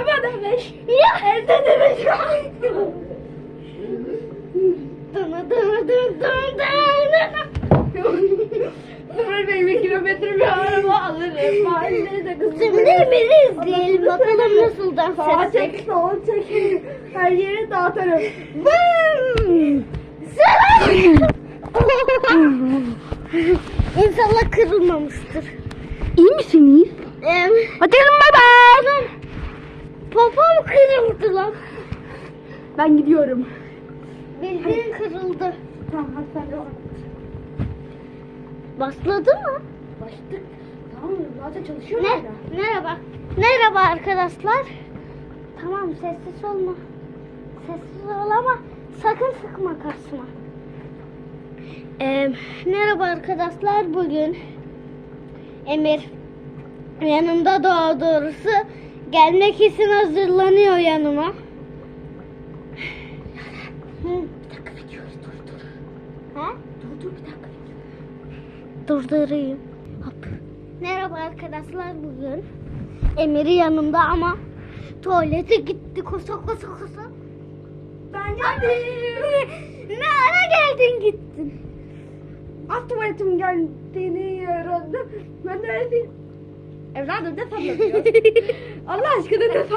Arabada beş. Ya. Evde de beş. Dın dın dın dın dın. Sonra benim bir kilometre bir araba alırım. Mahallede de kızım. Şimdi Emir'i izleyelim bakalım nasıl dans Sağa edecek. çek, sola çek. Her yere dağıtarım. Bım! Selam! İnşallah kırılmamıştır. İyi misiniz? Em, Hadi bay bay. Ben gidiyorum. Bildiğin kırıldı. Tamam hadi sen de bak. Başladı mı? Başladık. Tamam zaten çalışıyor Ne? hala. Merhaba. Merhaba arkadaşlar. Tamam sessiz olma. Sessiz ol ama sakın sıkma kasma. Ee, merhaba arkadaşlar. Bugün Emir yanımda daha doğrusu gelmek için hazırlanıyor yanıma. Hı. Bir dakika videoyu dur dur. Ha? Dur bir dakika. Durdurayım. Hop. Merhaba arkadaşlar bugün. Emir'i yanımda ama tuvalete gitti koşa koşa koşa. Ben geldim. ne ara geldin gittin? Az tuvaletim geldiğini öğrendim. Ben de öyle. Evladım ne sallanıyor? Allah aşkına ne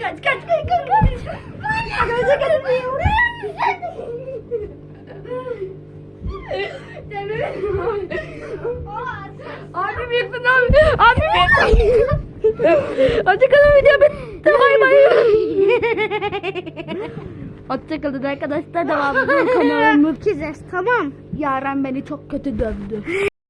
kaç kaç kaç kaç. Abim yakın abi. Abim yakın. Hoşçakalın video bitti. Bay bay. Hoşçakalın arkadaşlar. Devamlı kanalımız. Çizeriz tamam. Yaren beni çok kötü dövdü.